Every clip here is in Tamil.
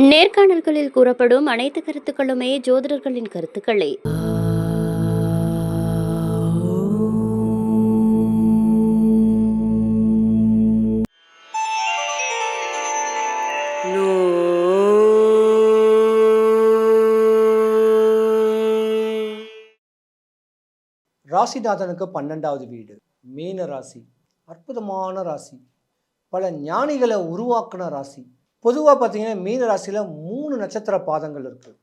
நேர்காணல்களில் கூறப்படும் அனைத்து கருத்துக்களுமே ஜோதிடர்களின் கருத்துக்களே. ராசிநாதனுக்கு பன்னெண்டாவது வீடு மீன ராசி அற்புதமான ராசி. பல ஞானிகளை உருவாக்குன ராசி. பொதுவாக பார்த்தீங்கன்னா மீன ராசியில் மூணு நட்சத்திர பாதங்கள் இருக்குது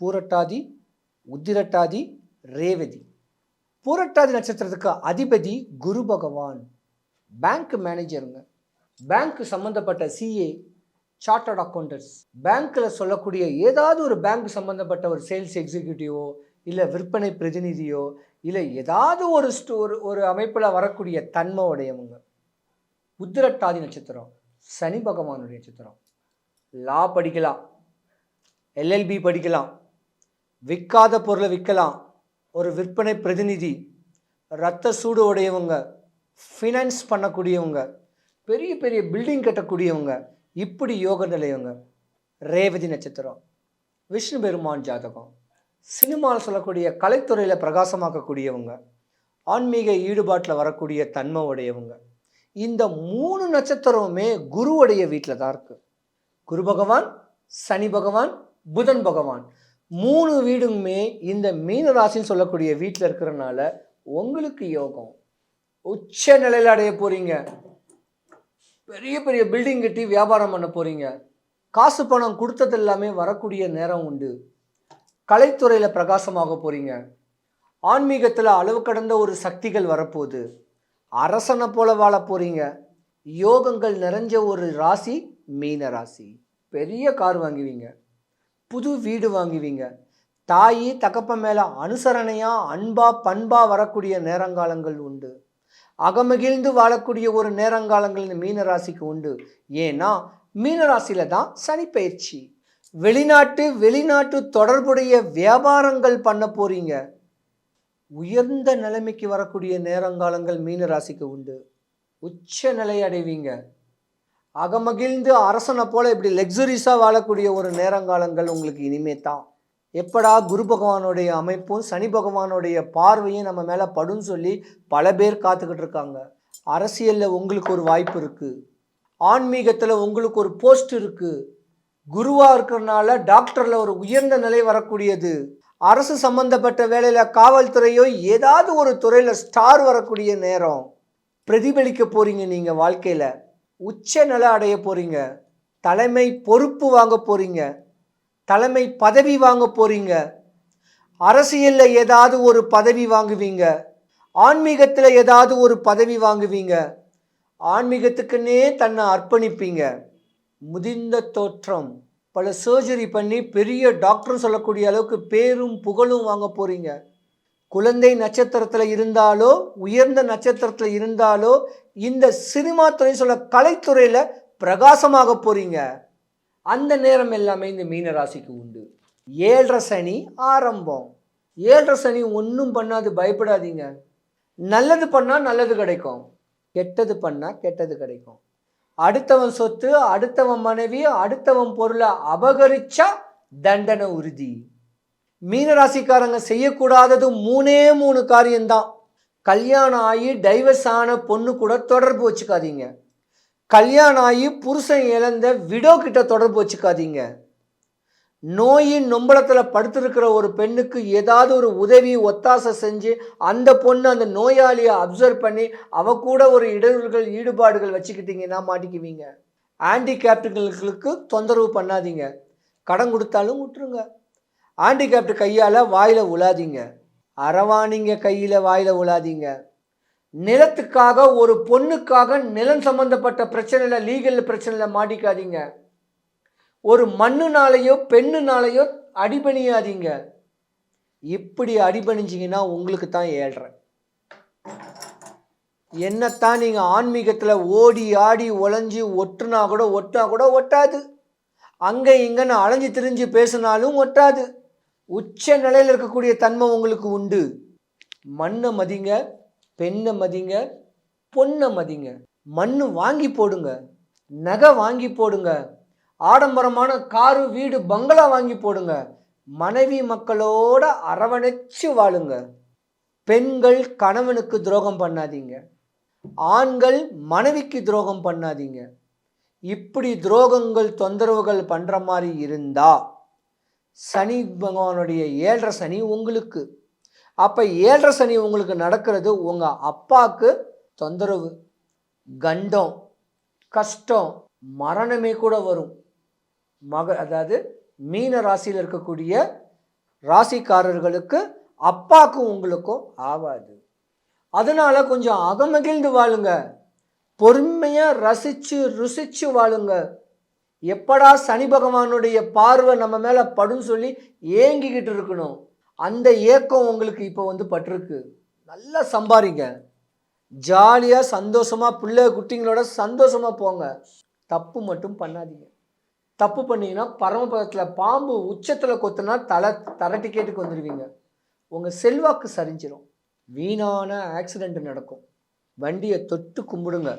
பூரட்டாதி உத்திரட்டாதி ரேவதி. பூரட்டாதி நட்சத்திரத்துக்கு அதிபதி குரு பகவான். பேங்க் மேனேஜருங்க பேங்க் சம்மந்தப்பட்ட சிஏ சார்ட்டர்ட் அக்கௌண்டன்ட்ஸ் பேங்க்கில் சொல்லக்கூடிய ஏதாவது ஒரு பேங்க் சம்மந்தப்பட்ட ஒரு சேல்ஸ் எக்ஸிக்யூட்டிவோ இல்லை விற்பனை பிரதிநிதியோ இல்லை ஏதாவது ஒரு ஸ்டோ ஒரு ஒரு அமைப்பில் வரக்கூடிய தன்மை உடையவங்க. உத்திரட்டாதி நட்சத்திரம் சனி பகவானுடைய நட்சத்திரம். லா படிக்கலாம் எல்எல்பி படிக்கலாம் விற்காத பொருளை விற்கலாம். ஒரு விற்பனை பிரதிநிதி ரத்த சூடு உடையவங்க ஃபினான்ஸ் பண்ணக்கூடியவங்க பெரிய பெரிய பில்டிங் கட்டக்கூடியவங்க இப்படி யோக நிலையவங்க. ரேவதி நட்சத்திரம் விஷ்ணு பெருமான் ஜாதகம். சினிமாவில் சொல்லக்கூடிய கலைத்துறையில் பிரகாசமாக்கக்கூடியவங்க. ஆன்மீக ஈடுபாட்டில் வரக்கூடிய தன்மை உடையவங்க. இந்த மூணு நட்சத்திரமுமே குருவுடைய வீட்டில் தான் இருக்குது குரு பகவான் சனி பகவான் புதன் பகவான். மூணு வீடுமே இந்த மீன ராசின்னு சொல்லக்கூடிய வீட்டில் இருக்கிறனால உங்களுக்கு யோகம். உச்ச நிலையில் அடைய போகிறீங்க பெரிய பெரிய பில்டிங் கட்டி வியாபாரம் பண்ண போகிறீங்க காசு பணம் கொடுத்தது எல்லாமே வரக்கூடிய நேரம் உண்டு. கலைத்துறையில் பிரகாசமாக போகிறீங்க ஆன்மீகத்தில் அளவு கடந்த ஒரு சக்திகள் வரப்போகுது. அரசனை போல வாழ போகிறீங்க யோகங்கள் நிறைஞ்ச ஒரு ராசி மீன ராசி பெரிய கார் வாங்குவீங்க. புது வீடு வாங்குவீங்க. தாயி தகப்ப மேலே அனுசரணையாக அன்பா பண்பாக வரக்கூடிய நேரங்காலங்கள் உண்டு. அகமகிழ்ந்து வாழக்கூடிய ஒரு நேரங்காலங்கள் இந்த மீன ராசிக்கு உண்டு. ஏன்னா மீன தான் சனி பயிற்சி. வெளிநாட்டு வெளிநாட்டு தொடர்புடைய வியாபாரங்கள் பண்ண போறீங்க. உயர்ந்த நிலைமைக்கு வரக்கூடிய நேரங்காலங்கள் மீன ராசிக்கு உண்டு. உச்ச நிலை அடைவீங்க. அகமகிழ்ந்து அரசனை போல இப்படி லக்ஸுரிஸாக வாழக்கூடிய ஒரு நேரங்காலங்கள் உங்களுக்கு இனிமே தான் எப்படா குரு பகவானுடைய அமைப்பும் சனி பகவானுடைய பார்வையும் நம்ம மேலே படுன்னு சொல்லி பல பேர் காத்துக்கிட்டு இருக்காங்க. அரசியலில் உங்களுக்கு ஒரு வாய்ப்பு இருக்குது ஆன்மீகத்தில் உங்களுக்கு ஒரு போஸ்ட் இருக்குது குருவாக இருக்கிறனால டாக்டரில் ஒரு உயர்ந்த நிலை வரக்கூடியது. அரசு சம்பந்தப்பட்ட வேலையில் காவல்துறையோ ஏதாவது ஒரு துறையில் ஸ்டார் வரக்கூடிய நேரம். பிரதிபலிக்க போகிறீங்க நீங்கள் வாழ்க்கையில். உச்ச நிலை அடைய போகிறீங்க தலைமை பொறுப்பு வாங்க போகிறீங்க தலைமை பதவி வாங்க போகிறீங்க அரசியலில் ஏதாவது ஒரு பதவி வாங்குவீங்க. ஆன்மீகத்தில் ஏதாவது ஒரு பதவி வாங்குவீங்க. ஆன்மீகத்துக்குன்னே தன்னை அர்ப்பணிப்பீங்க. முதிர்ந்த தோற்றம். பல சர்ஜரி பண்ணி பெரிய டாக்டர் சொல்லக்கூடிய அளவுக்கு பேரும் புகழும் வாங்க போகிறீங்க குழந்தை நட்சத்திரத்தில் இருந்தாலோ உயர்ந்த நட்சத்திரத்தில் இருந்தாலோ இந்த சினிமா துறை சொல்ல கலைத்துறையில் பிரகாசமாக போறீங்க. அந்த நேரம் எல்லாமே இந்த மீன ராசிக்கு உண்டு. ஏழரை சனி ஆரம்பம். ஏழரை சனி ஒன்றும் பண்ணாது பயப்படாதீங்க. நல்லது பண்ணால் நல்லது கிடைக்கும். கெட்டது பண்ணால் கெட்டது கிடைக்கும். அடுத்தவன் சொத்து அடுத்தவன் மனைவி அடுத்தவன் பொருளை அபகரிச்சா தண்டனை உறுதி. மீனராசிக்காரங்க செய்யக்கூடாதது மூணே மூணு காரியம்தான். கல்யாணம் ஆகி டைவர்ஸ் ஆன பொண்ணு கூட தொடர்பு வச்சுக்காதீங்க. கல்யாணம் ஆகி புருஷன் இழந்த விடோ கிட்ட தொடர்பு வச்சுக்காதீங்க. நோயின் நொம்பளத்தில் படுத்திருக்கிற ஒரு பெண்ணுக்கு ஏதாவது ஒரு உதவி ஒத்தாசை செஞ்சு அந்த பொண்ணு அந்த நோயாளியை அப்சர்வ் பண்ணி அவ கூட ஒரு இடர்கள் ஈடுபாடுகள் வச்சுக்கிட்டீங்கன்னா மாட்டிக்குவீங்க. ஆன்டிகேப்டுகளுக்கு தொந்தரவு பண்ணாதீங்க. கடன் கொடுத்தாலும் விட்டுருங்க. ஹேண்டிகேப்டு கையால் வாயில் உழாதீங்க அரவாணிங்க கையில் வாயில் உழாதீங்க நிலத்துக்காக ஒரு பொண்ணுக்காக நிலம் சம்மந்தப்பட்ட பிரச்சனையில் லீகல் பிரச்சனையில் மாட்டிக்காதீங்க. ஒரு மண்ணுனாலேயோ பெண்ணுனாலேயோ அடிபணியாதீங்க. இப்படி அடிபணிஞ்சிங்கன்னா உங்களுக்கு தான் ஏழ்றேன் என்னத்தான் நீங்கள் ஆன்மீகத்தில் ஓடி ஆடி உழைஞ்சி ஒட்டுனா கூட ஒட்டினா கூட ஒட்டாது. அங்கே இங்கேன்னு அலைஞ்சு திரிஞ்சு பேசினாலும் ஒட்டாது. உச்ச நிலையில் இருக்கக்கூடிய தன்மை உங்களுக்கு உண்டு. மண்ணை மதிங்க பெண்ணை மதிங்க பொண்ணை மதிங்க. மண் வாங்கி போடுங்க நகை வாங்கி போடுங்க ஆடம்பரமான காரு வீடு பங்களா வாங்கி போடுங்க. மனைவி மக்களோட அரவணைச்சு வாழுங்க. பெண்கள் கணவனுக்கு துரோகம் பண்ணாதீங்க. ஆண்கள் மனைவிக்கு துரோகம் பண்ணாதீங்க. இப்படி துரோகங்கள் தொந்தரவுகள் பண்ணுற மாதிரி இருந்தால் சனி பகவானுடைய ஏழரை சனி உங்களுக்கு. அப்போ ஏழரை சனி உங்களுக்கு நடக்கிறது உங்கள் அப்பாவுக்கு தொந்தரவு கண்டம் கஷ்டம் மரணமே கூட வரும். மக அதாவது மீன ராசியில் இருக்கக்கூடிய ராசிக்காரர்களுக்கு அப்பாக்கும் உங்களுக்கும் ஆகாது. அதனால் கொஞ்சம் அகமகிழ்ந்து வாழுங்க. பொறுமையாக ரசித்து ருசித்து வாழுங்க. எப்படா சனி பகவானுடைய பார்வை நம்ம மேலே படும் சொல்லி ஏங்கிக்கிட்டு இருக்கணும்? அந்த ஏக்கம் உங்களுக்கு இப்போ வந்து பட்டிருக்கு. நல்லா சம்பாரிங்க. ஜாலியாக சந்தோஷமாக பிள்ளை குட்டிங்களோட சந்தோஷமாக போங்க. தப்பு மட்டும் பண்ணாதீங்க. தப்பு பண்ணிங்கன்னா பரமபதத்தில் பாம்பு உச்சத்தில் கொத்துனா தலை தரட்டிக்கேட்டுக்கு வந்துடுவீங்க உங்கள் செல்வாக்கு சரிஞ்சிடும் வீணான ஆக்சிடெண்ட் நடக்கும். வண்டியை தொட்டு கும்பிடுங்க.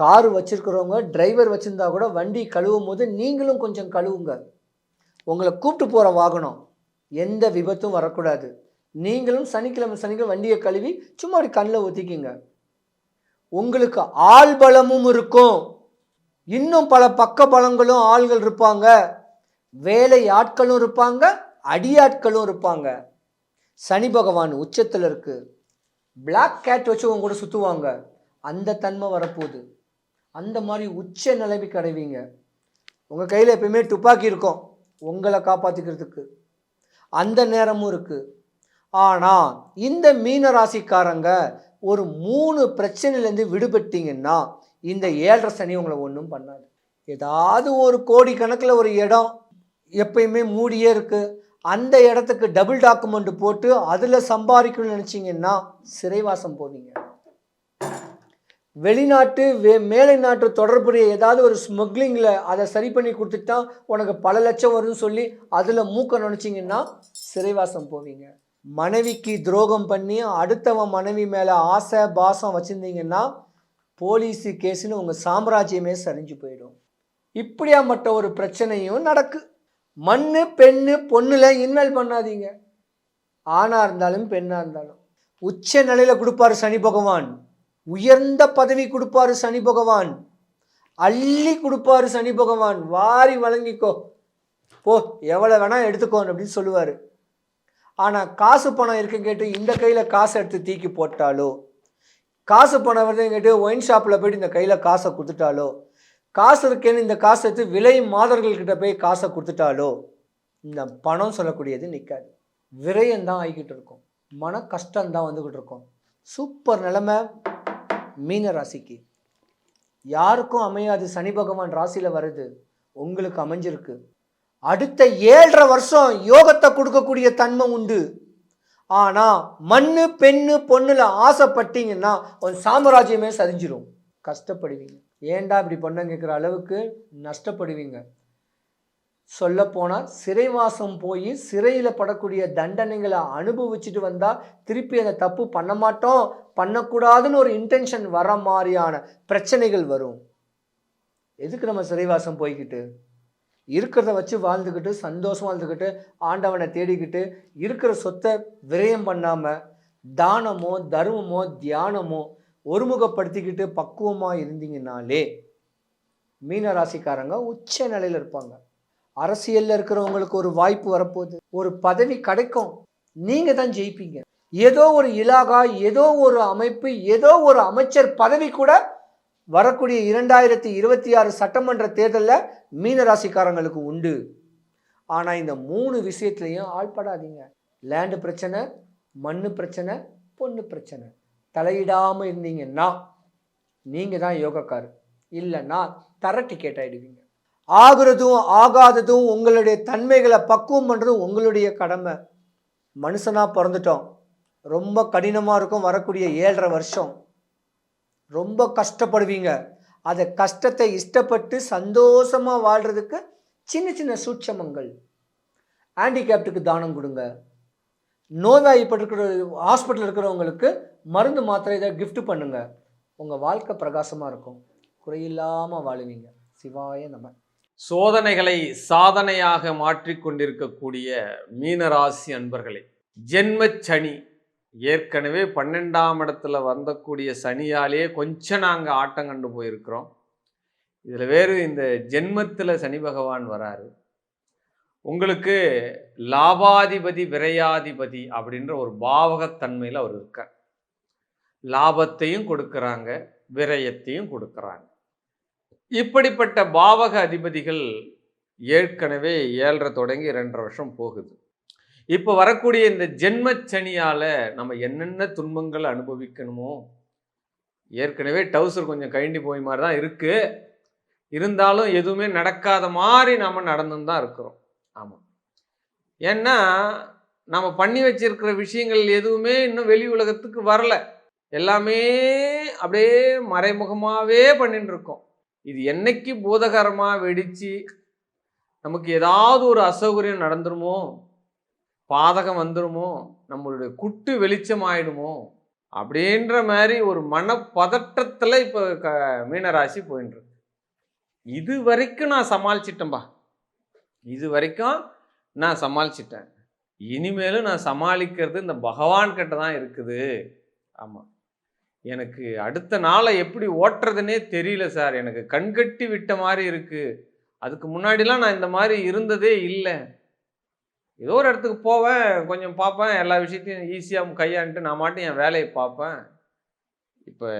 கார் வச்சுருக்கிறவங்க டிரைவர் வச்சுருந்தா கூட வண்டி கழுவும் போது நீங்களும் கொஞ்சம் கழுவுங்க. உங்களை கூப்பிட்டு போகிற வாகனம் எந்த விபத்தும் வரக்கூடாது. நீங்களும் சனிக்கிழமை சனிக்கிழமை வண்டியை கழுவி சும்மா அப்படி கண்ணில் ஒத்திக்கிங்க. உங்களுக்கு ஆள் பலமும் இருக்கும். இன்னும் பல பக்க பலங்களும் ஆள்கள் இருப்பாங்க. வேலை ஆட்களும் இருப்பாங்க அடியாட்களும் இருப்பாங்க. சனி பகவான் உச்சத்தில் இருக்குது பிளாக் கேட் வச்சு உங்க கூட சுற்றுவாங்க அந்த தன்மை வரப்போகுது. அந்த மாதிரி உச்ச நிலைமைக்கு அடைவீங்க. உங்கள் கையில் எப்பயுமே துப்பாக்கி இருக்கும். உங்களை காப்பாற்றிக்கிறதுக்கு அந்த நேரமும் இருக்குது ஆனால் இந்த மீன ராசிக்காரங்க ஒரு மூணு பிரச்சனையிலேருந்து விடுபட்டீங்கன்னா இந்த ஏழரை சனி உங்களை ஒன்றும் பண்ணாது. ஏதாவது ஒரு கோடி கணக்கில் ஒரு இடம் எப்பயுமே மூடியே இருக்குது அந்த இடத்துக்கு டபுள் டாக்குமெண்ட் போட்டு அதில் சம்பாதிக்கணும்னு நினச்சிங்கன்னா சிறைவாசம் போவீங்க வெளிநாட்டு வே மேலை நாட்டு தொடர்புடைய ஏதாவது ஒரு ஸ்மக்லிங்கில் அதை சரி பண்ணி கொடுத்துட்டா உனக்கு பல லட்சம் வரும்னு சொல்லி அதில் மூக்க நினச்சிங்கன்னா சிறைவாசம் போவீங்க. மனைவிக்கு துரோகம் பண்ணி அடுத்தவன் மனைவி மேலே ஆசை பாசம் வச்சுருந்தீங்கன்னா போலீஸு கேஸுன்னு உங்கள் சாம்ராஜ்யமே சரிஞ்சு போயிடும். இப்படியாப்பட்ட ஒரு பிரச்சனையும் நடக்கு. மண்ணு பெண்ணு பொண்ணில் இன்வால்வ் பண்ணாதீங்க. ஆணாக இருந்தாலும் பெண்ணாக இருந்தாலும். உச்ச நிலையில் கொடுப்பாரு சனி பகவான். உயர்ந்த பதவி கொடுப்பாரு சனி பகவான். அள்ளி கொடுப்பாரு சனி பகவான். வாரி வழங்கிக்கோ. போ எவ்வளோ வேணால் எடுத்துக்கோ அப்படின்னு சொல்லுவார். ஆனால் காசு பணம் இருக்கு கேட்டு இந்த கையில் காசை எடுத்து தீக்கி போட்டாலோ? காசு பணம் வருது கேட்டு ஒயின் ஷாப்பில் போயிட்டு இந்த கையில் காசை கொடுத்துட்டாலோ? காசு இருக்கேன்னு இந்த காசை எடுத்து விலை மாதர்கள்கிட்ட போய் காசை கொடுத்துட்டாலோ? இந்த பணம் சொல்லக்கூடியது நிற்காது விரயம்தான் ஆகிக்கிட்டு இருக்கும். மன கஷ்டம்தான் வந்துக்கிட்டு இருக்கும். சூப்பர் நிலமை. மீன ராசிக்கு. யாருக்கும் அமையாது சனி பகவான் ராசியில் வருது உங்களுக்கு அமைஞ்சிருக்கு. அடுத்த ஏழரை வருஷம் யோகத்தை கொடுக்கக்கூடிய தன்மை உண்டு. ஆனால் மண்ணு பெண்ணு பொண்ணுல ஆசைப்பட்டீங்கன்னா ஒரு சாம்ராஜ்யமே சரிஞ்சிடும் கஷ்டப்படுவீங்க. ஏன்டா இப்படி பண்ண கேட்குற அளவுக்கு நஷ்டப்படுவீங்க. சொல்லப்போனால் சிறைவாசம் போய் சிறையில் படக்கூடிய தண்டனைகளை அனுபவிச்சுட்டு வந்தால் திருப்பி அந்த தப்பு பண்ண மாட்டோம் பண்ணக்கூடாதுன்னு ஒரு இன்டென்ஷன் வர மாதிரியான பிரச்சனைகள் வரும். எதுக்கு நம்ம சிறைவாசம் போய்கிட்டு இருக்கிறத வச்சு வாழ்ந்துக்கிட்டு சந்தோஷம் வாழ்ந்துக்கிட்டு ஆண்டவனை தேடிக்கிட்டு இருக்கிற சொத்தை விரயம் பண்ணாமல் தானமோ தர்மமோ தியானமோ ஒருமுகப்படுத்திக்கிட்டு பக்குவமாக இருந்தீங்கனாலே மீனராசிக்காரங்க உச்ச நிலையில் இருப்பாங்க. அரசியலில் இருக்கிறவங்களுக்கு ஒரு வாய்ப்பு வரப்போகுது. ஒரு பதவி கிடைக்கும். நீங்கள் தான் ஜெயிப்பீங்க. ஏதோ ஒரு இலாகா ஏதோ ஒரு அமைப்பு ஏதோ ஒரு அமைச்சர் பதவி கூட வரக்கூடிய இரண்டாயிரத்தி இருபத்தி ஆறு சட்டமன்ற தேர்தலில் மீனராசிக்காரங்களுக்கு உண்டு. ஆனால் இந்த மூணு விஷயத்துலையும் ஆள்படாதீங்க. லேண்டு பிரச்சனை மண்ணு பிரச்சனை பொண்ணு பிரச்சனை. தலையிடாமல் இருந்தீங்கன்னா நீங்கள் தான் யோகக்கார் இல்லைன்னா தர டிக்கெட் ஆகிடுவீங்க ஆகுறதும் ஆகாததும் உங்களுடைய தன்மைகளை பக்குவம் பண்ணுறதும் உங்களுடைய கடமை. மனுஷனாக பிறந்துட்டோம். ரொம்ப கடினமாக இருக்கும் வரக்கூடிய ஏழரை வருஷம். ரொம்ப கஷ்டப்படுவீங்க. அதை கஷ்டத்தை இஷ்டப்பட்டு சந்தோஷமாக வாழ்கிறதுக்கு சின்ன சின்ன சூட்சமங்கள். ஹேண்டிகேப்டுக்கு தானம் கொடுங்க. நோய்வாய்ப்பட்டிருக்கிற ஹாஸ்பிட்டல் இருக்கிறவங்களுக்கு மருந்து மாத்திரை இதை கிஃப்ட் பண்ணுங்கள் உங்கள் வாழ்க்கை பிரகாசமாக இருக்கும். குறையில்லாமல் வாழுவீங்க. சிவாய நம்ம சோதனைகளை சாதனையாக மாற்றிக்கொண்டிருக்கக்கூடிய மீனராசி அன்பர்களே ஜென்மச் சனி ஏற்கனவே பன்னெண்டாம் இடத்துல வந்தக்கூடிய சனியாலேயே கொஞ்சம் நாங்கள் ஆட்டம் கண்டு போயிருக்கிறோம். இதில் வேறு இந்த ஜென்மத்தில் சனி பகவான் வராரு. உங்களுக்கு லாபாதிபதி விரையாதிபதி அப்படின்ற ஒரு பாவகத்தன்மையில் அவர் இருக்கார். லாபத்தையும் கொடுக்குறாங்க விரயத்தையும் கொடுக்குறாங்க. இப்படிப்பட்ட பாவக அதிபதிகள் ஏற்கனவே ஏழரை தொடங்கி ரெண்டரை வருஷம் போகுது. இப்போ வரக்கூடிய இந்த ஜென்மச்சனியால் நம்ம என்னென்ன துன்பங்களை அனுபவிக்கணுமோ ஏற்கனவே டவுசர் கொஞ்சம் கழண்டி போய் மாதிரி தான் இருக்குது இருந்தாலும் எதுவுமே நடக்காத மாதிரி நாம் நடந்துன்னு தான் இருக்கிறோம். ஆமாம் ஏன்னா நம்ம பண்ணி வச்சிருக்கிற விஷயங்கள் எதுவுமே இன்னும் வெளி உலகத்துக்கு வரல. எல்லாமே அப்படியே மறைமுகமாகவே பண்ணிட்டு இருக்கோம். இது என்னைக்கு பூதகரமாக வெடித்து நமக்கு ஏதாவது ஒரு அசௌகரியம் நடந்துருமோ பாதகம் வந்துடுமோ நம்மளுடைய குட்டு வெளிச்சம் ஆயிடுமோ அப்படின்ற மாதிரி ஒரு மனப்பதட்டத்தில் இப்போ க மீனராசி போயின்னு இது வரைக்கும் நான் சமாளிச்சிட்டேன்பா. இது வரைக்கும் நான் சமாளிச்சிட்டேன். இனிமேலும் நான் சமாளிக்கிறது இந்த பகவான் கிட்ட தான் இருக்குது. ஆமாம் எனக்கு அடுத்த நாளை எப்படி ஓட்டுறதுனே தெரியல சார். எனக்கு கண்கட்டி விட்ட மாதிரி இருக்குது அதுக்கு முன்னாடிலாம் நான் இந்த மாதிரி இருந்ததே இல்லை. ஏதோ ஒரு இடத்துக்கு போவேன் கொஞ்சம் பார்ப்பேன் எல்லா விஷயத்தையும் ஈஸியாக கையாண்டுட்டு நான் மாட்டும் என் வேலையை பார்ப்பேன். இப்போ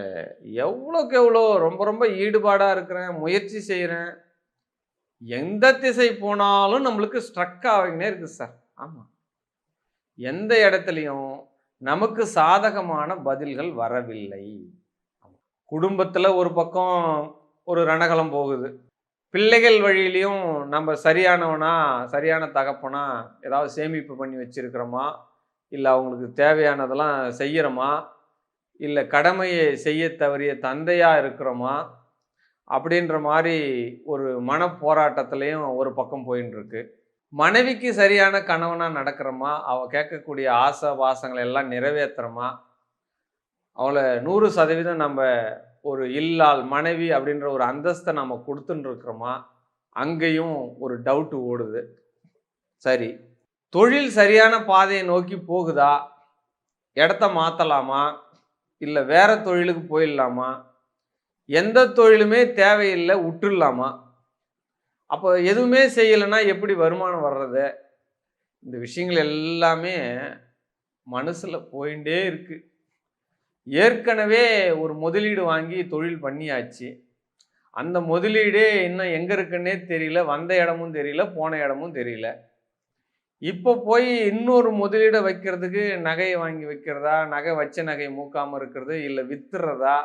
எவ்வளோக்கு எவ்வளோ ரொம்ப ரொம்ப ஈடுபாடாக இருக்கிறேன் முயற்சி செய்கிறேன் எந்த திசை போனாலும் நம்மளுக்கு ஸ்ட்ரக் ஆகினே இருக்குது சார். ஆமாம் எந்த இடத்துலையும் நமக்கு சாதகமான பதில்கள் வரவில்லை. குடும்பத்தில் ஒரு பக்கம் ஒரு ரணகலம் போகுது. பிள்ளைகள் வழியிலையும் நம்ம சரியானவனா சரியான தகப்பனா ஏதாவது சேமிப்பு பண்ணி வச்சிருக்கிறோமா? இல்லை அவங்களுக்கு தேவையானதெல்லாம் செய்கிறோமா இல்லை கடமையை செய்ய தவறிய தந்தையாக இருக்கிறோமா? அப்படின்ற மாதிரி ஒரு மன போராட்டத்துலேயும் ஒரு பக்கம் போயின்னு இருக்கு மனைவிக்கு சரியான கணவனாக நடக்கிறோமா? அவள் கேட்கக்கூடிய ஆசை வாசங்களை எல்லாம் நிறைவேற்றுறோமா அவளை நூறு சதவீதம் நம்ம ஒரு இல்லால் மனைவி அப்படின்ற ஒரு அந்தஸ்தை நம்ம கொடுத்துன்னு இருக்கிறோமா? அங்கேயும் ஒரு டவுட்டு ஓடுது. சரி. தொழில் சரியான பாதையை நோக்கி போகுதா? இடத்த மாற்றலாமா இல்லை வேறு தொழிலுக்கு போயிடலாமா? எந்த தொழிலுமே தேவையில்லை விட்டுடலாமா அப்போ எதுவுமே செய்யலைன்னா எப்படி வருமானம் வர்றது? இந்த விஷயங்கள் எல்லாமே மனசில் போயிட்டே இருக்குது ஏற்கனவே ஒரு முதலீடு வாங்கி தொழில் பண்ணியாச்சு. அந்த முதலீடே இன்னும் எங்கே இருக்குன்னே தெரியல. வந்த இடமும் தெரியல போன இடமும் தெரியல. இப்போ போய் இன்னொரு முதலீடை வைக்கிறதுக்கு நகையை வாங்கி வைக்கிறதா? நகை வச்ச நகையை மூக்காமல் இருக்கிறது இல்லை வித்துறதா?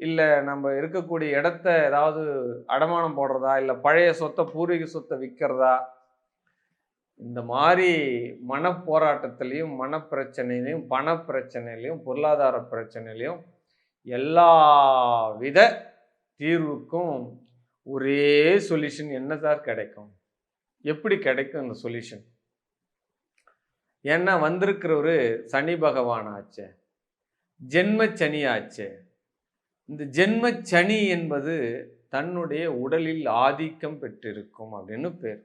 இல்லை நம்ம இருக்கக்கூடிய இடத்த ஏதாவது அடமானம் போடுறதா? இல்லை பழைய சொத்தை பூர்வீக சொத்தை விற்கிறதா இந்த மாதிரி மனப்போராட்டத்திலையும் மனப்பிரச்சனையிலையும் பணப்பிரச்சனையிலையும் பொருளாதார பிரச்சனையிலையும் எல்லா வித தீர்வுக்கும் ஒரே சொல்யூஷன் என்ன சார் கிடைக்கும்? எப்படி கிடைக்கும் இந்த சொல்யூஷன் ஏன்னா வந்திருக்கிறவர் சனி பகவான் ஆச்சே ஜென்ம சனி ஆச்சே இந்த ஜென்ம சனி என்பது தன்னுடைய உடலில் ஆதிக்கம் பெற்றிருக்கும் அப்படின்னு பேர்.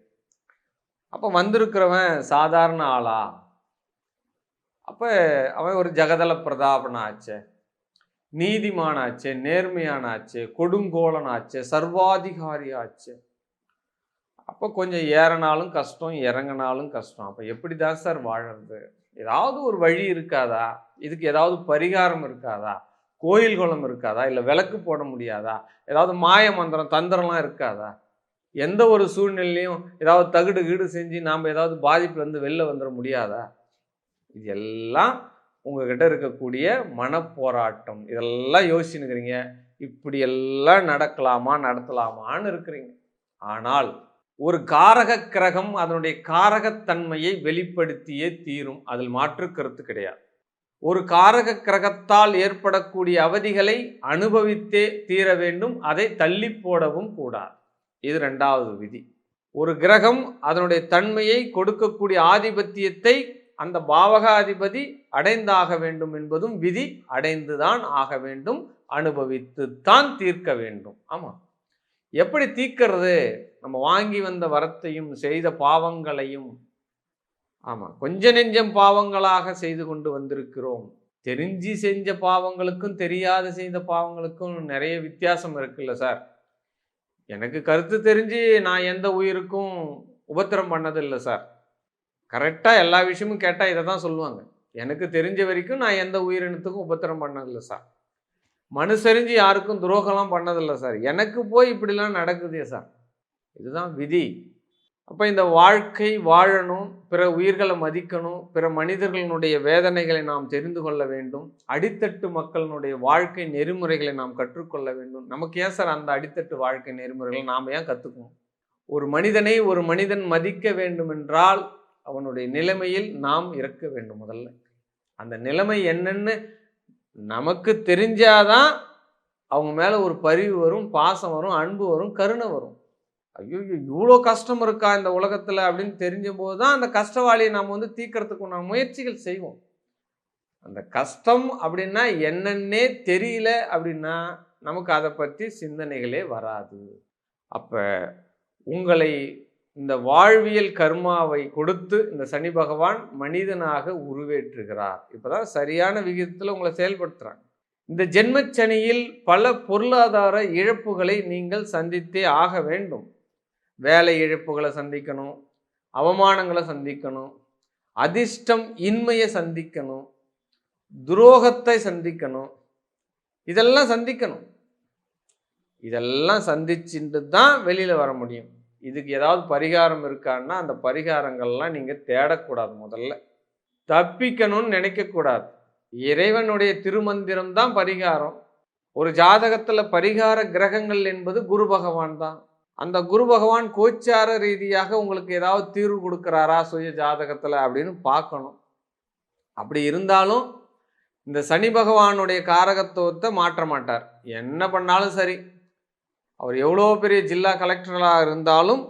அப்போ வந்திருக்கிறவன் சாதாரண ஆளா? அப்போ அவன் ஒரு ஜெகதல பிரதாபனாச்சே நீதிமானாச்சே நேர்மையானாச்சே கொடுங்கோலனாச்சே நேர்மையான சர்வாதிகாரி ஆச்சு அப்போ கொஞ்சம் ஏறனாலும் கஷ்டம் இறங்கினாலும் கஷ்டம். அப்போ எப்படி தான் சார் வாழறது? ஏதாவது ஒரு வழி இருக்காதா? இதுக்கு ஏதாவது பரிகாரம் இருக்காதா? கோயில் குளம் இருக்காதா? இல்லை விளக்கு போட முடியாதா? ஏதாவது மாய மந்திரம் தந்திரம்லாம் இருக்காதா? எந்த ஒரு சூழ்நிலையும் ஏதாவது தகுடு கீடு செஞ்சு நாம் ஏதாவது பாதிப்புலேருந்து வெளில வந்துட முடியாதா? இது எல்லாம் உங்ககிட்ட இருக்கக்கூடிய மனப்போராட்டம். இதெல்லாம் யோசிச்சுன்னுக்கிறீங்க. இப்படி எல்லாம் நடக்கலாமா நடத்தலாமான்னு இருக்கிறீங்க. ஆனால் ஒரு காரக கிரகம் அதனுடைய காரகத்தன்மையை வெளிப்படுத்தியே தீரும். அதில் மாற்று கருத்து கிடையாது. ஒரு காரக கிரகத்தால் ஏற்படக்கூடிய அவதிகளை அனுபவித்தே தீர வேண்டும் அதை தள்ளி போடவும் கூடாது. இது ரெண்டாவது விதி. ஒரு கிரகம் அதனுடைய தன்மையை கொடுக்கக்கூடிய ஆதிபத்தியத்தை அந்த பாவகாதிபதி அடைந்தாக வேண்டும் என்பதும் விதி. அடைந்துதான் ஆக வேண்டும் அனுபவித்து தான் தீர்க்க வேண்டும். ஆமாம் எப்படி தீர்க்கிறது? நம்ம வாங்கி வந்த வரத்தையும் செய்த பாவங்களையும் ஆமாம் கொஞ்ச நெஞ்சம் பாவங்களாக செய்து கொண்டு வந்திருக்கிறோம். தெரிஞ்சு செஞ்ச பாவங்களுக்கும் தெரியாத செய்த பாவங்களுக்கும் நிறைய வித்தியாசம் இருக்குல்ல சார். எனக்கு கருத்து தெரிஞ்சு நான் எந்த உயிருக்கும் உபத்திரம் பண்ணதில்லை சார். கரெக்டாக எல்லா விஷயமும் கேட்டால் இதை தான் சொல்லுவாங்க. எனக்கு தெரிஞ்ச வரைக்கும் நான் எந்த உயிரினத்துக்கும் உபத்திரம் பண்ணதில்லை சார். மனுசரிஞ்சு யாருக்கும் துரோகம்லாம் பண்ணதில்லை சார். எனக்கு போய் இப்படிலாம் நடக்குதே சார். இதுதான் விதி. அப்போ இந்த வாழ்க்கை வாழணும் பிற உயிர்களை மதிக்கணும் பிற மனிதர்களினுடைய வேதனைகளை நாம் தெரிந்து கொள்ள வேண்டும் அடித்தட்டு மக்களினுடைய வாழ்க்கை நெறிமுறைகளை நாம் கற்றுக்கொள்ள வேண்டும். நமக்கு ஏன் சார் அந்த அடித்தட்டு வாழ்க்கை நெறிமுறைகளை நாம் ஏன் கற்றுக்கணும் ஒரு மனிதனை ஒரு மனிதன் மதிக்க வேண்டும் என்றால் அவனுடைய நிலைமையில் நாம் இறக்க வேண்டும் முதல்ல. அந்த நிலைமை என்னன்னு நமக்கு தெரிஞ்சாதான் அவங்க மேலே ஒரு பரிவு வரும் பாசம் வரும் அன்பு வரும் கருணை வரும். ஐயோ இவ்வளோ கஷ்டம் இருக்கா இந்த உலகத்தில் அப்படின்னு தெரிஞ்ச போது தான் அந்த கஷ்டவாளியை நாம் வந்து தீர்க்கறதுக்கு நான் முயற்சிகள் செய்வோம். அந்த கஷ்டம் அப்படின்னா என்னன்னே தெரியல அப்படின்னா நமக்கு அதை பற்றி சிந்தனைகளே வராது. அப்போ உங்களை இந்த வாழ்வியல் கர்மாவை கொடுத்து இந்த சனி பகவான் மனிதனாக உருவேற்றுகிறார். இப்போதான் சரியான விகிதத்தில் உங்களை செயல்படுத்துகிறாங்க இந்த ஜென்மச்சனியில் பல பொருளாதார இழப்புகளை நீங்கள் சந்தித்தே ஆக வேண்டும். வேலை இழப்புகளை சந்திக்கணும் அவமானங்களை சந்திக்கணும் அதிர்ஷ்டம் இன்மையை சந்திக்கணும் துரோகத்தை சந்திக்கணும் இதெல்லாம் சந்திக்கணும். இதெல்லாம் சந்திச்சுட்டு தான் வெளியில் வர முடியும். இதுக்கு ஏதாவது பரிகாரம் இருக்கான்னா அந்த பரிகாரங்கள்லாம் நீங்கள் தேடக்கூடாது முதல்ல. தப்பிக்கணும்னு நினைக்கக்கூடாது. இறைவனுடைய திருமந்திரம் தான் பரிகாரம். ஒரு ஜாதகத்தில் பரிகார கிரகங்கள் என்பது குரு பகவான் தான் அந்த குரு பகவான் கோச்சார ரீதியாக உங்களுக்கு ஏதாவது தீர்வு கொடுக்குறாரா சுய ஜாதகத்தில் அப்படின்னு பார்க்கணும். அப்படி இருந்தாலும் இந்த சனி பகவானுடைய காரகத்துவத்தை மாற்ற மாட்டார். என்ன பண்ணாலும் சரி. அவர் எவ்வளோ பெரிய ஜில்லா கலெக்டராக இருந்தாலும்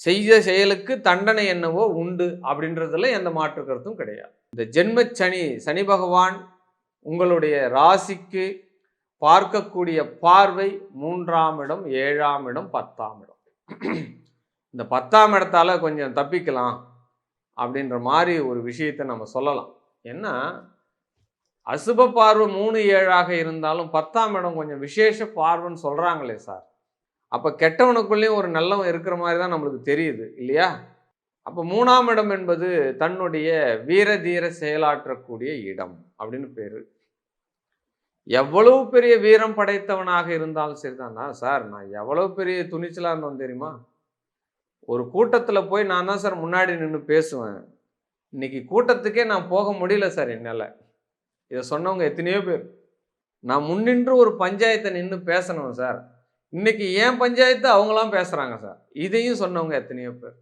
செய்த செயலுக்கு தண்டனை என்னவோ உண்டு அப்படின்றதுல எந்த மாற்று கருத்தும் கிடையாது. இந்த ஜென்ம சனி சனி பகவான் உங்களுடைய ராசிக்கு பார்க்கக்கூடிய பார்வை மூன்றாம் இடம் ஏழாம் இடம் பத்தாம் இடம். இந்த பத்தாம் இடத்தால கொஞ்சம் தப்பிக்கலாம் அப்படின்ற மாதிரி ஒரு விஷயத்தை நம்ம சொல்லலாம். ஏன்னா அசுப பார்வை மூணு ஏழாக இருந்தாலும் பத்தாம் இடம் கொஞ்சம் விசேஷ பார்வைன்னு சொல்கிறாங்களே சார். அப்போ கெட்டவனுக்குள்ளேயும் ஒரு நல்லவன் இருக்கிற மாதிரி தான் நம்மளுக்கு தெரியுது இல்லையா? அப்போ மூணாம் இடம் என்பது தன்னுடைய வீர தீர செயலாற்றக்கூடிய இடம் அப்படின்னு பேர். எவ்வளவு பெரிய வீரம் படைத்தவனாக இருந்தாலும் சரிதானா. சார் நான் எவ்வளவு பெரிய துணிச்சலாக இருந்தோம் தெரியுமா? ஒரு கூட்டத்தில் போய் நான் தான் சார் முன்னாடி நின்று பேசுவேன். இன்னைக்கு கூட்டத்துக்கே நான் போக முடியல சார் என்னால். இதை சொன்னவங்க எத்தனையோ பேர். நான் முன்னின்று ஒரு பஞ்சாயத்தை நின்று பேசணும் சார். இன்னைக்கு ஏன் பஞ்சாயத்து அவங்களாம் பேசுகிறாங்க சார். இதையும் சொன்னவங்க எத்தனையோ பேர்.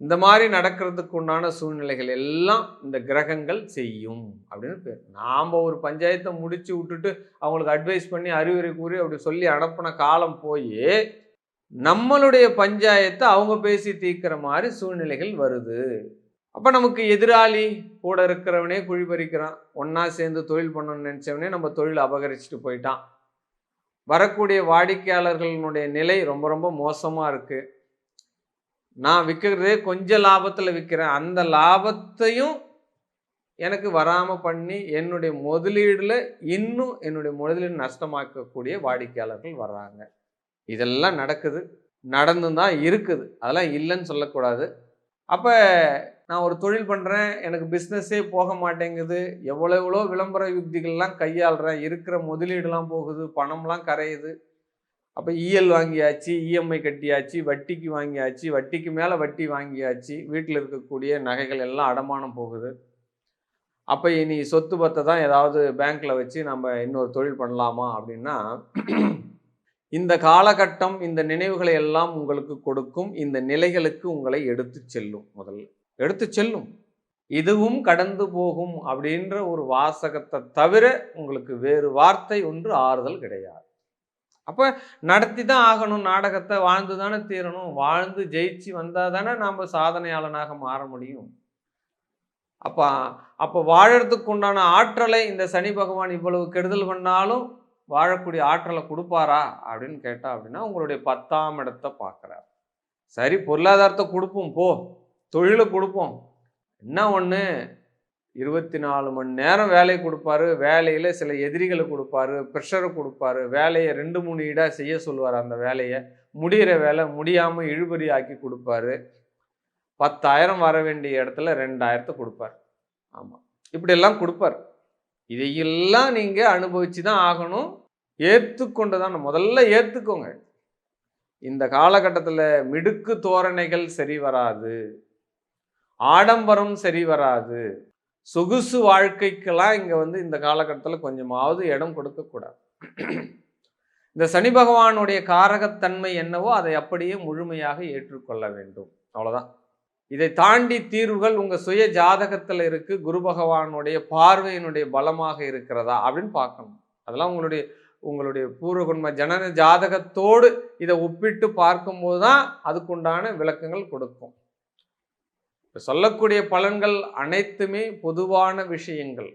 இந்த மாதிரி நடக்கிறதுக்கு உண்டான சூழ்நிலைகள் எல்லாம் இந்த கிரகங்கள் செய்யும் அப்படின்னு பேர். நாம் ஒரு பஞ்சாயத்தை முடித்து விட்டுட்டு அவங்களுக்கு அட்வைஸ் பண்ணி அறிவுரை கூறி அப்படி சொல்லி அனுப்பின காலம் போய் நம்மளுடைய பஞ்சாயத்தை அவங்க பேசி தீர்க்கிற மாதிரி சூழ்நிலைகள் வருது. அப்போ நமக்கு எதிராளி கூட இருக்கிறவனே குழி பறிக்கிறான் ஒன்றா சேர்ந்து தொழில் பண்ணணும்னு நினச்சவனே நம்ம தொழில் அபகரிச்சுட்டு போயிட்டான். வரக்கூடிய வாடிக்கையாளர்களுடைய நிலை ரொம்ப ரொம்ப மோசமாக இருக்குது நான் விற்கிறதே கொஞ்சம் லாபத்தில் விற்கிறேன் அந்த லாபத்தையும் எனக்கு வராமல் பண்ணி என்னுடைய முதலீடில் இன்னும் என்னுடைய முதலீடு நஷ்டமாக்கக்கூடிய வாடிக்கையாளர்கள் வர்றாங்க. இதெல்லாம் நடக்குது. நடந்து தான் இருக்குது. அதெல்லாம் இல்லைன்னு சொல்லக்கூடாது. அப்போ நான் ஒரு தொழில் பண்ணுறேன் எனக்கு பிஸ்னஸே போக மாட்டேங்குது. எவ்வளோ எவ்வளோ விளம்பர யுக்திகள்லாம் கையாளுறேன். இருக்கிற முதலீடுலாம் போகுது. பணம்லாம் கரையுது. அப்போ இஎல் வாங்கியாச்சு இஎம்ஐ கட்டியாச்சு வட்டிக்கு வாங்கியாச்சு வட்டிக்கு மேலே வட்டி வாங்கியாச்சு வீட்டில் இருக்கக்கூடிய நகைகள் எல்லாம் அடமானம் போகுது. அப்போ இனி சொத்து பத்தை தான் ஏதாவது பேங்க்கில் வச்சு நம்ம இன்னொரு தொழில் பண்ணலாமா அப்படின்னா இந்த காலகட்டம் இந்த நினைவுகளை எல்லாம் உங்களுக்கு கொடுக்கும் இந்த நிலைகளுக்கு உங்களை எடுத்து செல்லும் முதல்ல. எடுத்து செல்லும். இதுவும் கடந்து போகும் அப்படின்ற ஒரு வாசகத்தை தவிர உங்களுக்கு வேறு வார்த்தை ஒன்று ஆறுதல் கிடையாது. அப்போ நடத்தி தான் ஆகணும் நாடகத்தை வாழ்ந்து தானே தீரணும் வாழ்ந்து ஜெயிச்சு வந்தால் தானே நாம் சாதனையாளனாக மாற முடியும். அப்போ அப்போ வாழறதுக்கு உண்டான ஆற்றலை இந்த சனி பகவான் இவ்வளவு கெடுதல் பண்ணாலும் வாழக்கூடிய ஆற்றலை கொடுப்பாரா அப்படின்னு கேட்டா அப்படின்னா உங்களுடைய பத்தாம் இடத்தை பார்க்குறார். சரி பொருளாதாரத்தை கொடுப்போம் போ. தொழிலை கொடுப்போம். என்ன ஒன்று இருபத்தி நாலு மணி நேரம் வேலையை கொடுப்பாரு வேலையில் சில எதிரிகளை கொடுப்பாரு ப்ரெஷரை கொடுப்பாரு வேலையை ரெண்டு மூணு ஈடாக செய்ய சொல்லுவார் அந்த வேலையை. முடிகிற வேலை முடியாமல் இழுபறி ஆக்கி கொடுப்பாரு. பத்தாயிரம் வர வேண்டிய இடத்துல ரெண்டாயிரத்தை கொடுப்பார். ஆமாம் இப்படியெல்லாம் கொடுப்பார். இதையெல்லாம் நீங்கள் அனுபவிச்சு தான் ஆகணும். ஏற்றுக்கொண்டு தான் முதல்ல ஏற்றுக்கோங்க இந்த காலகட்டத்தில் மிடுக்கு தோரணைகள் சரி வராது. ஆடம்பரம் சரி வராது. சொகுசு வாழ்க்கைக்கெல்லாம் இங்கே வந்து இந்த காலகட்டத்தில் கொஞ்சமாவது இடம் கொடுக்கக்கூடாது இந்த சனி பகவானுடைய காரகத்தன்மை என்னவோ அதை அப்படியே முழுமையாக ஏற்றுக்கொள்ள வேண்டும். அவ்வளோதான் இதை தாண்டி தீர்வுகள் உங்கள் சுய ஜாதகத்தில் இருக்கு குரு பகவானுடைய பார்வையினுடைய பலமாக இருக்கிறதா அப்படின்னு பார்க்கணும். அதெல்லாம் உங்களுடைய உங்களுடைய பூர்வகுண்ம ஜனன ஜாதகத்தோடு இதை ஒப்பிட்டு பார்க்கும்போது தான் அதுக்குண்டான விளக்கங்கள் கொடுக்கும். இப்போ சொல்லக்கூடிய பலன்கள் அனைத்துமே பொதுவான விஷயங்கள்.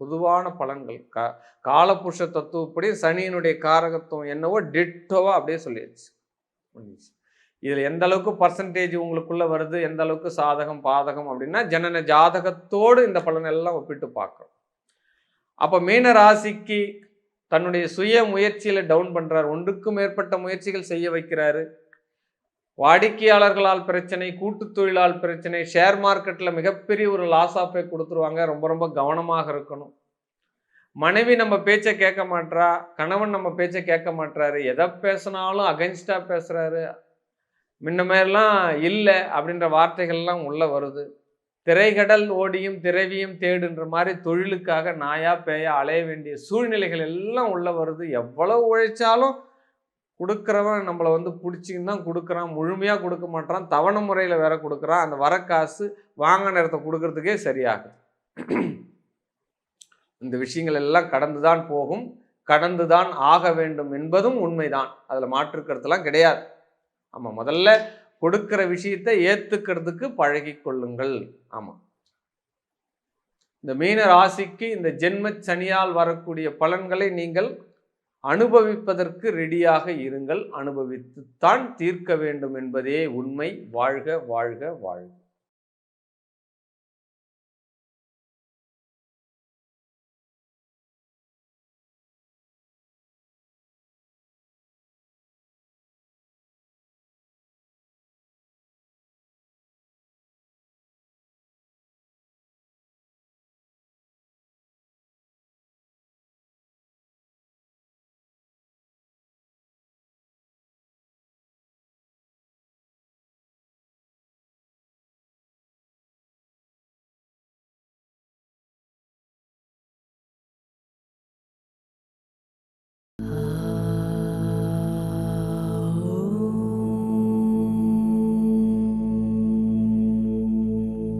பொதுவான பலன்கள். கா காலபுருஷ தத்துவப்படி சனியினுடைய காரகத்துவம் என்னவோ டிட்டோவா அப்படியே சொல்லிடுச்சு இதில் எந்த அளவுக்கு பர்சன்டேஜ் உங்களுக்குள்ளே வருது எந்த அளவுக்கு சாதகம் பாதகம் அப்படின்னா ஜனன ஜாதகத்தோடு இந்த பலன் எல்லாம் ஒப்பிட்டு பார்க்கணும். அப்போ மீன ராசிக்கு தன்னுடைய சுய முயற்சியில் டவுன் பண்ணுறாரு ஒன்றுக்கும் மேற்பட்ட முயற்சிகள் செய்ய வைக்கிறாரு. வாடிக்கையாளர்களால் பிரச்சனை கூட்டு தொழிலால் பிரச்சனை ஷேர் மார்க்கெட்டில் மிகப்பெரிய ஒரு லாஸ் ஆஃபை கொடுத்துருவாங்க. ரொம்ப ரொம்ப கவனமாக இருக்கணும். மனைவி நம்ம பேச்சை கேட்க மாட்றா கணவன் நம்ம பேச்சை கேட்க மாட்றாரு எதை பேசினாலும் அகைன்ஸ்டாக பேசுகிறாரு முன்ன மாதிரிலாம் இல்லை அப்படின்ற வார்த்தைகள்லாம் உள்ளே வருது. திரைகடல் ஓடியும் திரவியும் தேடுன்ற மாதிரி தொழிலுக்காக நாயா பேயா அலைய வேண்டிய சூழ்நிலைகள் எல்லாம் உள்ளே வருது. எவ்வளவு உழைச்சாலும் கொடுக்குறவன் நம்மளை வந்து பிடிச்சின்னு தான் கொடுக்குறான் முழுமையாக கொடுக்க மாட்டான் தவணை முறையில் வேற கொடுக்குறான் அந்த வர காசு வாங்க நேரத்தை கொடுக்கறதுக்கே சரியாகுது இந்த விஷயங்கள் எல்லாம் கடந்து தான் போகும் கடந்து தான் ஆக வேண்டும் என்பதும் உண்மைதான். அதில் மாற்று கருத்துலாம் கிடையாது. ஆமாம் முதல்ல கொடுக்குற விஷயத்தை ஏற்றுக்கிறதுக்கு பழகி கொள்ளுங்கள். ஆமாம் இந்த மீன ராசிக்கு இந்த ஜென்ம சனியால் வரக்கூடிய பலன்களை நீங்கள் அனுபவிப்பதற்கு ரெடியாக இருங்கள். அனுபவித்துத்தான் தீர்க்க வேண்டும் என்பதே உண்மை. வாழ்க வாழ்க வாழ்க.